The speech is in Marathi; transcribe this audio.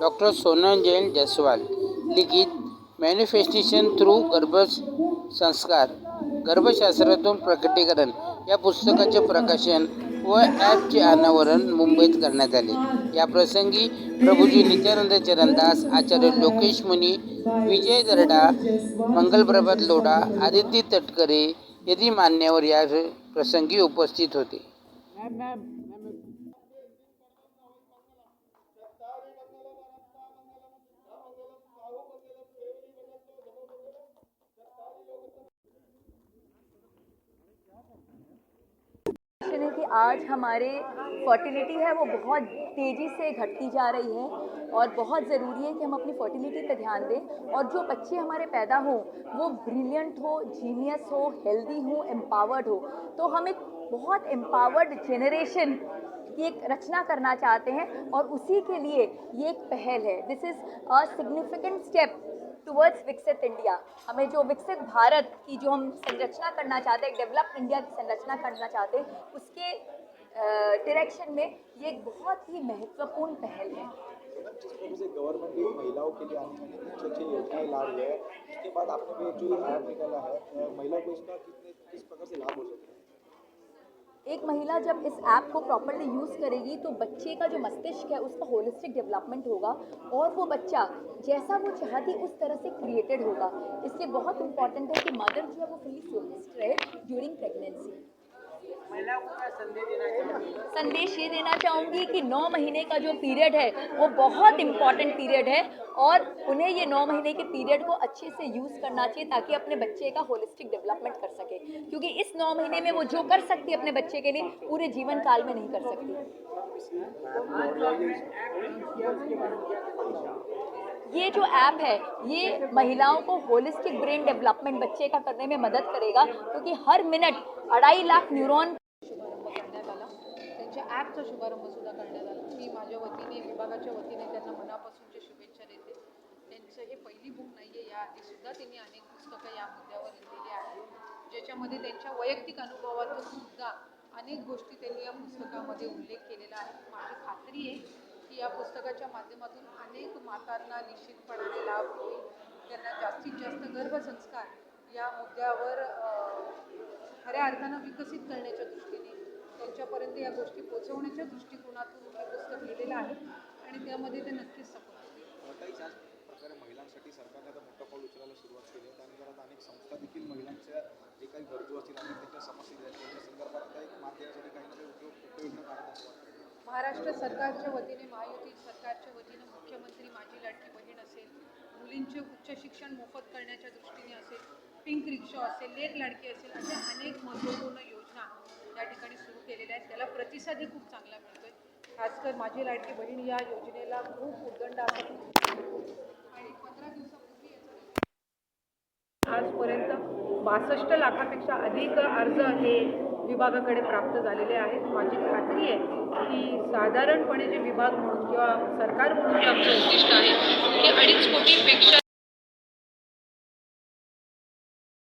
डॉक्टर सोनल जैन जयस्वाल लिखित मॅनिफेस्टेशन थ्रू गर्भ संस्कार गर्भशास्त्रातून प्रकटीकरण. या पुस्तकाचे प्रकाशन व ॲपचे अनावरण मुंबईत करण्यात आले. या प्रसंगी प्रभूजी नित्यानंद चरणदास आचार्य लोकेश मुनी विजय दरडा मंगलप्रभात लोढा आदित्य तटकरे यदी मान्यवर या प्रसंगी उपस्थित होते. आज हमारे फर्टिलिटी है, वो बहुत तेज़ी से घटती जा रही है और बहुत ज़रूरी है कि हम अपनी फर्टिलिटी पे ध्यान दें और जो बच्चे हमारे पैदा हों, वो ब्रिलियंट हो जीनियस हो हेल्दी हो एम्पावर्ड हो। तो हम एक बहुत एम्पावर्ड जेनरेशन की एक रचना करना चाहते हैं और उसी के लिए ये एक पहल है। This is a significant step towards विकसित इंडिया हमें जो विकसित भारत की जो हम संरचना करना चाहते हैं डेवलप इंडिया की संरचना करना चाहते हैं, उसके डायरेक्शन में ये एक बहुत ही महत्वपूर्ण पहल है। गवर्नमेंट महिलाओं के लिए अच्छी अच्छी योजनाएँ ला रही है। उसके बाद आपने जो निकाला है महिला को इसका कितने, किस प्रकार से लाभ एक महिला जब इस ऐप को प्रॉपरली यूज़ करेगी तो बच्चे का जो मस्तिष्क है, उसका होलिस्टिक डेवलपमेंट होगा और वो बच्चा जैसा वो चाहती उस तरह से क्रिएटेड होगा। इसलिए बहुत इंपॉर्टेंट है कि मदर जो है वो फ्री फोकस्ड रहे ड्यूरिंग प्रेगनेंसी संदेश ये देना चाहूँगी कि नौ महीने का जो पीरियड है, वो बहुत इंपॉर्टेंट पीरियड है और उन्हें ये नौ महीने के पीरियड को अच्छे से यूज़ करना चाहिए ताकि अपने बच्चे का होलिस्टिक डेवलपमेंट कर सके। क्योंकि इस नौ महीने में वो जो कर सकती है अपने बच्चे के लिए, पूरे जीवन काल में नहीं कर सकती। ये जो ऐप है, ये महिलाओं को होलिस्टिक ब्रेन डेवलपमेंट बच्चे का करने में मदद करेगा, क्योंकि हर मिनट अढ़ाई लाख न्यूरॉन शुभारंभ करण्यात आला. त्यांच्या ॲपचा शुभारंभ सुद्धा करण्यात आला. मी माझ्या वतीने विभागाच्या वतीने त्यांना मनापासूनच्या शुभेच्छा देते. त्यांचं हे पहिली बुक नाही आहे याआधी सुद्धा त्यांनी अनेक पुस्तकं या मुद्द्यावर लिहिलेली आहेत. ज्याच्यामध्ये त्यांच्या वैयक्तिक अनुभवातून सुद्धा अनेक गोष्टी त्यांनी या पुस्तकामध्ये उल्लेख केलेला आहे. माझी खात्री आहे की या पुस्तकाच्या माध्यमातून अनेक मातांना निश्चितपणाने लाभ होईल. त्यांना जास्तीत जास्त गर्भसंस्कार या मुद्द्यावर खऱ्या अर्थानं विकसित करण्याच्या दृष्टीने त्यांच्यापर्यंत या गोष्टी पोहोचवण्याच्या दृष्टिकोनातून हे पुस्तक लिहिलेलं आहे आणि त्यामध्ये ते नक्कीच सफल प्रकारे महिलांसाठी सरकारने आता मोठं पाऊल उचलायला सुरुवात केली आहे. त्यानुसार आता अनेक संस्था देखील महिलांच्या जे काही गरजू असतील आणि त्यांच्या समस्या आहेत त्यांच्या संदर्भात आता एक देण्यासाठी काही ना काही उपयोग उपयोजना काढत असतात महाराष्ट्र सरकारच्या वतीने महायुती सरकारच्या वतीनं मुख्यमंत्री माझी लाडकी बहीण असेल मुलींचे उच्च शिक्षण मोफत करण्याच्या दृष्टीने असेल पिंक रिक्षा असेल लेक लाडकी असेल अशा अनेक महत्त्वपूर्ण योजना या ठिकाणी सुरू केलेल्या आहेत. त्याला प्रतिसादही खूप चांगला मिळतो आहे खासकर माझी लाडकी बहीण या योजनेला खूप उद्दंड आहे. आणि पंधरा दिवसापूर्वी आजपर्यंत बासष्ट लाखापेक्षा अधिक अर्ज हे विभागाकडे प्राप्त झालेले आहेत. माझी खात्री आहे की साधारणपणे जे विभाग म्हणून किंवा सरकार म्हणून जे आमचं उद्दिष्ट आहे की अडीच कोटीपेक्षा